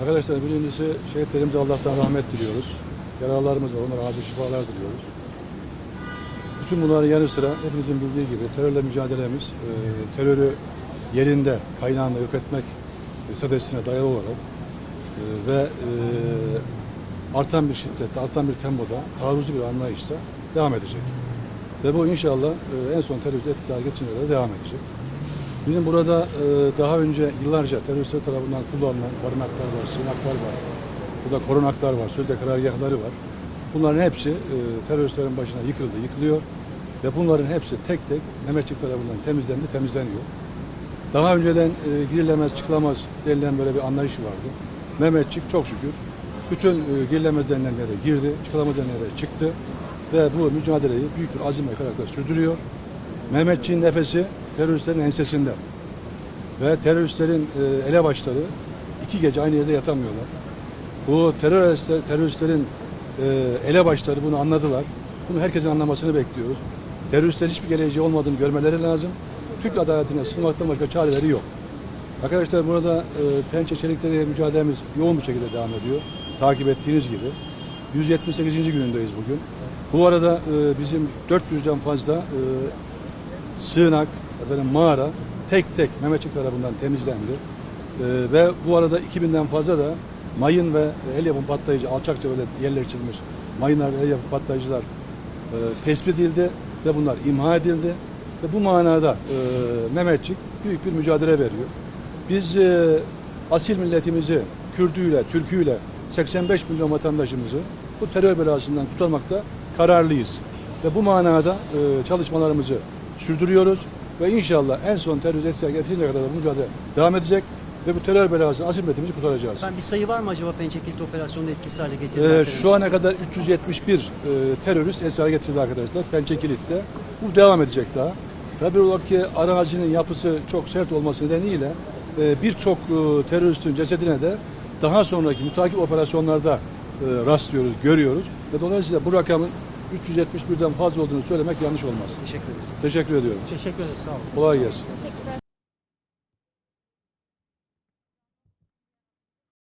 Arkadaşlar birincisi şehitlerimize Allah'tan rahmet diliyoruz. Yaralılarımız var, onlara acil şifalar diliyoruz. Bütün bunların yanı sıra hepinizin bildiği gibi terörle mücadelemiz, e, terörü yerinde, kaynağında yok etmek e, stratejisine dayalı olarak e, ve e, artan bir şiddette, artan bir tempoda, taarruzu bir anlayışla devam edecek. Ve bu inşallah e, en son terörist etkisiz hale geçince devam edecek. Bizim burada e, daha önce yıllarca teröristler tarafından kullanılan barınaklar var, sığınaklar var. Burada korunaklar var, sözde karargahları var. Bunların hepsi e, teröristlerin başına yıkıldı, yıkılıyor. Ve bunların hepsi tek tek Mehmetçik tarafından temizlendi, temizleniyor. Daha önceden e, girilemez, çıkılamaz denilen böyle bir anlayış vardı. Mehmetçik çok şükür bütün e, girilemez denilenlere girdi, çıkılamaz denilenlere çıktı. Ve bu mücadeleyi büyük bir azim ve karakter sürdürüyor. Mehmetçiğin nefesi teröristlerin ensesinde. Ve teröristlerin e, elebaşları iki gece aynı yerde yatamıyorlar. Bu teröristler, teröristlerin e, elebaşları bunu anladılar. Bunu herkesin anlamasını bekliyoruz. Teröristlerin hiçbir geleceği olmadığını görmeleri lazım. Türk adaletine sığınmaktan başka çareleri yok. Arkadaşlar burada e, Pençe Çelik'te de mücadelemiz yoğun bir şekilde devam ediyor. Takip ettiğiniz gibi. 178. günündeyiz bugün. Bu arada e, bizim 400'den fazla e, sığınak, efendim mağara tek tek Mehmetçik tarafından temizlendi. Ee, ve bu arada 2000'den fazla da mayın ve el yapım patlayıcı alçakça böyle yerleştirilmiş mayınlar ve el yapım patlayıcılar e, tespit edildi ve bunlar imha edildi. Ve bu manada e, Mehmetçik büyük bir mücadele veriyor. Biz e, asil milletimizi Kürdüyle, Türküyle 85 milyon vatandaşımızı bu terör belasından kurtarmakta kararlıyız. Ve bu manada e, çalışmalarımızı sürdürüyoruz ve inşallah en son terörist etkisiz getirince kadar da bu mücadele devam edecek ve bu terör belasından asil milletimizi kurtaracağız. Efendim bir sayı var mı acaba Pençe Kilit operasyonunu etkisiz hale getiren? Ee, şu ana kadar 371 e, terörist esir getirildi arkadaşlar Pençe Kilit'te. Bu devam edecek daha. Tabii olarak ki arazinin yapısı çok sert olması nedeniyle e, birçok e, teröristin cesedine de daha sonraki mütakip operasyonlarda e, rastlıyoruz, görüyoruz. Ve dolayısıyla bu rakamın 371'den fazla olduğunu söylemek yanlış olmaz. Teşekkür ederiz. Teşekkür ediyorum. Teşekkür ederiz. Sağ olun. Kolay gelsin. Teşekkürler.